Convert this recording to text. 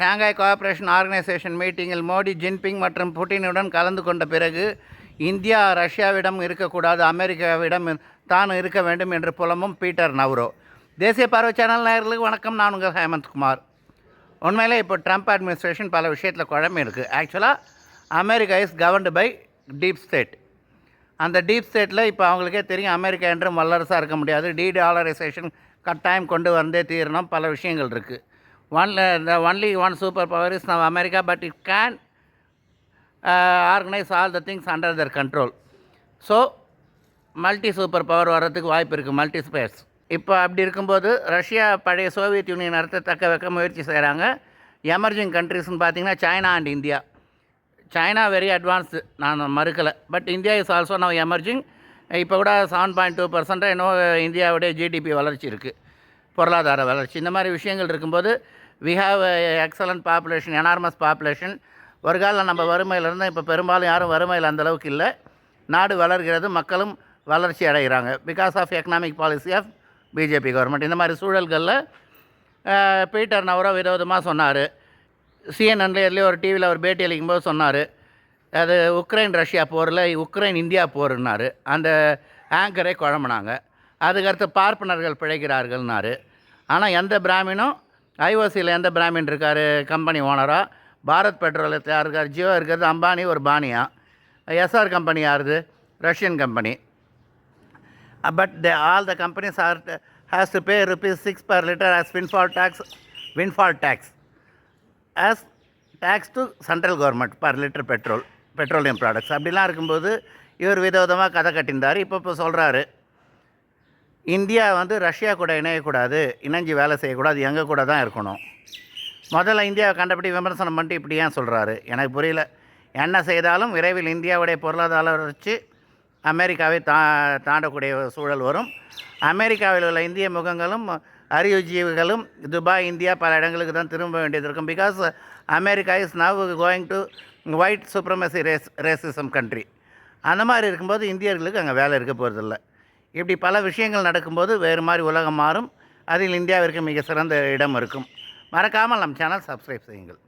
Shanghai cooperation organisation மீட்டிங்கில் Modi Jinping மற்றும் புட்டினுடன் கலந்து கொண்ட பிறகு இந்தியா ரஷ்யாவிடம் இருக்கக்கூடாது அமெரிக்காவிடம் தான் இருக்க வேண்டும் என்று புலமும் பீட்டர் நவ்ரோ. தேசிய பார்வை சேனல் நேயர்களுக்கு வணக்கம். நான் உங்கள் ஹேமந்த்குமார் உண்மையிலே இப்போ ட்ரம்ப் அட்மினிஸ்ட்ரேஷன் பல விஷயத்தில் குழம்பு இருக்குது ஆக்சுவலாக America is governed by deep state அந்த டீப் ஸ்டேட்டில் இப்போ அவங்களுக்கே தெரியும் அமெரிக்கா என்றும் வல்லரசாக இருக்க முடியாது. டி டாலரைசேஷன் கட்டாயம் கொண்டு வந்தே தீரணும். பல விஷயங்கள் இருக்குது one the only one super power is now America but it can organise all the things under their control so multi super power வர்றதுக்கு வாய்ப்பு இருக்குது மல்டி ஸ்பேஸ் இப்போ அப்படி இருக்கும்போது ரஷ்யா பழைய சோவியத் யூனியன் அர்த்தத்தை தக்க வைக்க முயற்சி செய்கிறாங்க எமர்ஜிங் கண்ட்ரிஸ்னு பார்த்தீங்கன்னா China and India China very advanced நான் மறுக்கலை. But India is also now emerging இப்போ கூட செவன் பாயிண்ட் டூ பர்சன்ட்டாக இன்னும் இந்தியாவுடைய ஜிடிபி வளர்ச்சி இருக்குது பொருளாதார வளர்ச்சி. இந்த மாதிரி விஷயங்கள் இருக்கும்போது we have excellent population enormous population ஒரு காலம் நம்ம வறுமையில் இப்போ பெரும்பாலும் யாரும் வறுமையில் அந்த அளவுக்கு இல்லை. நாடு வளர்கிறது மக்களும் வளர்ச்சி அடைகிறாங்க. Because of economic policy of BJP government இந்த மாதிரி சூழல்களில் பீட்டர் நவரோ விரோதமாக சொன்னார். சிஎன்என்லேயே ஒரு டிவியில் அவர் பேட்டி அளிக்கும்போது சொன்னார். அது உக்ரைன் ரஷ்யா போரில் உக்ரைன் இந்தியா போருன்னாரு அந்த ஆங்கரை குழம்புனாங்க. அதுக்கடுத்து பார்ப்பனர்கள் பிழைக்கிறார்கள்னாரு. ஆனால் எந்த பிராமினும் ஐஓசியில் எந்த பிராமின் இருக்கார்? கம்பெனி ஓனராக பாரத் பெட்ரோலியத்தில் யார் இருக்கார்? ஜியோ இருக்கிறது அம்பானி ஒரு பானியா. எஸ்ஆர் கம்பெனி யாருது Russian company. But the all the companies are has to pay rupees 6 per liter as windfall tax windfall tax as tax to central government per liter petrol petroleum products அப்படிலாம் இருக்கும்போது இவர் விதவிதமாக கதை கட்டியிருந்தார். இப்போ இப்போ சொல்கிறாரு இந்தியா வந்து ரஷ்யா கூட இணையக்கூடாது இணைஞ்சு வேலை செய்யக்கூடாது எங்கள் கூட தான் இருக்கணும். முதல்ல இந்தியாவை கண்டபடி விமர்சனம் பண்ணிட்டு இப்படி ஏன் சொல்கிறாரு எனக்கு புரியல. என்ன செய்தாலும் விரைவில் இந்தியாவுடைய பொருளாதார வளர்ச்சி அமெரிக்காவை தா தாண்டக்கூடிய ஒரு சூழல் வரும். அமெரிக்காவில் உள்ள இந்திய முகங்களும் அறிவுஜீவிகளும் துபாய் இந்தியா பல இடங்களுக்கு தான் திரும்ப வேண்டியது இருக்கும். Because America is now going to white supremacy race racism country அந்த மாதிரி இருக்கும்போது இந்தியர்களுக்கு அங்கே வேலை இருக்க போகிறதில்ல இப்படி பல விஷயங்கள் நடக்கும்போது வேறு மாதிரி உலகம் மாறும். அதில் இந்தியாவிற்கு மிக சிறந்த இடம் இருக்கும். மறக்காமல் நம் சேனல் சப்ஸ்கிரைப் செய்யுங்கள்.